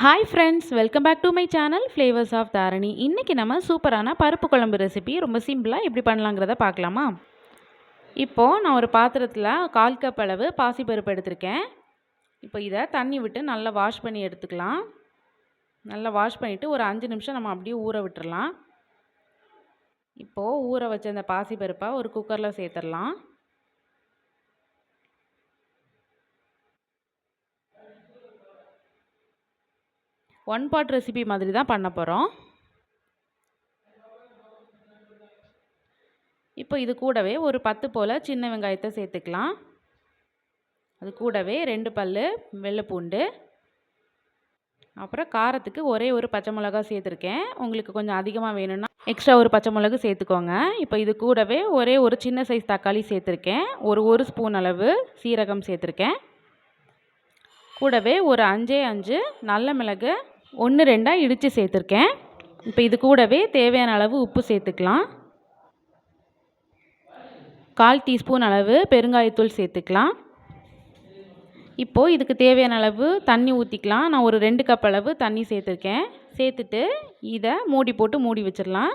Hi friends welcome back to my channel flavours of Dharani இன்றைக்கி நம்ம சூப்பரான பருப்பு குழம்பு ரெசிபி ரொம்ப சிம்பிளாக எப்படி பண்ணலாங்கிறத பார்க்கலாமா? இப்போது நான் ஒரு பாத்திரத்தில் கால் கப் அளவு பாசிப்பருப்பு எடுத்திருக்கேன். இப்போ இதை தண்ணி விட்டு நல்லா வாஷ் பண்ணி எடுத்துக்கலாம். நல்லா வாஷ் பண்ணிவிட்டு ஒரு அஞ்சு நிமிஷம் நம்ம அப்படியே ஊற விட்டுறலாம். இப்போது ஊற வச்ச அந்த பாசிப்பருப்பை ஒரு குக்கரில் சேர்த்துடலாம். ஒன் பாட் ரெசிபி மாதிரி தான் பண்ண போகிறோம் இப்போ இது கூடவே ஒரு பத்து போல் சின்ன வெங்காயத்தை சேர்த்துக்கலாம். அது கூடவே ரெண்டு பல் வெள்ளைப்பூண்டு. அப்புறம் காரத்துக்கு ஒரே ஒரு பச்சை மிளகா சேர்த்துருக்கேன். உங்களுக்கு கொஞ்சம் அதிகமாக வேணும்னா எக்ஸ்ட்ரா ஒரு பச்சை மிளகு சேர்த்துக்கோங்க. இப்போ இது கூடவே ஒரே ஒரு சின்ன சைஸ் தக்காளி சேர்த்துருக்கேன். ஒரு ஒரு ஸ்பூன் அளவு சீரகம் சேர்த்துருக்கேன். கூடவே ஒரு அஞ்சே அஞ்சு நல்ல மிளகு ஒன்று ரெண்டாக இடித்து சேர்த்துருக்கேன். இப்போ இது கூடவே தேவையான அளவு உப்பு சேர்த்துக்கலாம். கால் டீஸ்பூன் அளவு பெருங்காயத்தூள் சேர்த்துக்கலாம். இப்போது இதுக்கு தேவையான அளவு தண்ணி ஊற்றிக்கலாம் நான் ஒரு ரெண்டு கப் அளவு தண்ணி சேர்த்துருக்கேன். சேர்த்துட்டு இதை மூடி போட்டு மூடி வச்சிடலாம்.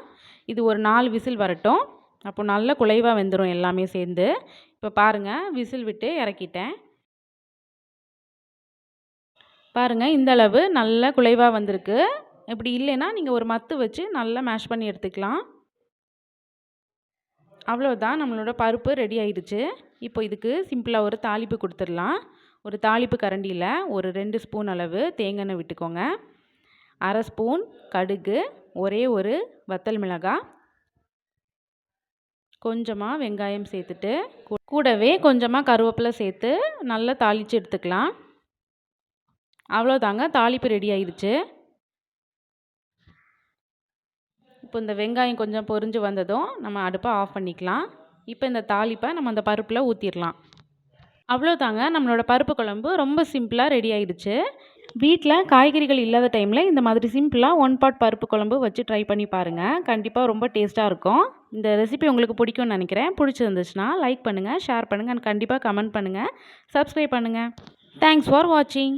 இது ஒரு நாலு விசில் வரட்டும். அப்போ நல்ல குலைவாக வெந்துடும் எல்லாமே சேர்ந்து. இப்போ பாருங்கள் விசில் விட்டு இறக்கிட்டேன். பாருங்கள் இந்த அளவு நல்ல குலைவாக வந்திருக்கு. இப்படி இல்லைன்னா நீங்கள் ஒரு மத்து வச்சு நல்லா மேஷ் பண்ணி எடுத்துக்கலாம். அவ்வளோதான் நம்மளோட பருப்பு ரெடி ஆயிடுச்சு. இப்போ இதுக்கு சிம்பிளாக ஒரு தாளிப்பு கொடுத்துடலாம். ஒரு தாளிப்பு கரண்டியில் ஒரு ரெண்டு ஸ்பூன் அளவு தேங்காய் விட்டுக்கோங்க. அரை ஸ்பூன் கடுகு ஒரே ஒரு வத்தல் மிளகாய் கொஞ்சமாக வெங்காயம் சேர்த்துட்டு கூடவே கொஞ்சமாக கருவேப்பிலை சேர்த்து நல்லா தாளித்து எடுத்துக்கலாம். அவ்வளோதாங்க தாளிப்பு ரெடி ஆயிடுச்சு. இப்போ இந்த வெங்காயம் கொஞ்சம் பொரிஞ்சு வந்ததும் நம்ம அடுப்பை ஆஃப் பண்ணிக்கலாம். இப்போ இந்த தாளிப்பை நம்ம அந்த பருப்பில் ஊற்றிடலாம் அவ்வளோதாங்க நம்மளோட பருப்பு குழம்பு ரொம்ப சிம்பிளாக ரெடி ஆயிடுச்சு. வீட்டில் காய்கறிகள் இல்லாத டைமில் இந்த மாதிரி சிம்பிளாக ஒன் பாட் பருப்பு குழம்பு வச்சு ட்ரை பண்ணி பாருங்கள் கண்டிப்பாக ரொம்ப டேஸ்ட்டாக இருக்கும். இந்த ரெசிபி உங்களுக்கு பிடிக்கும்னு நினைக்கிறேன். பிடிச்சிருந்துச்சுன்னா லைக் பண்ணுங்கள் ஷேர் பண்ணுங்கள் அண்ட் கண்டிப்பாக கமெண்ட் பண்ணுங்கள் சப்ஸ்கிரைப் பண்ணுங்கள் தேங்க்ஸ் ஃபார் வாட்சிங்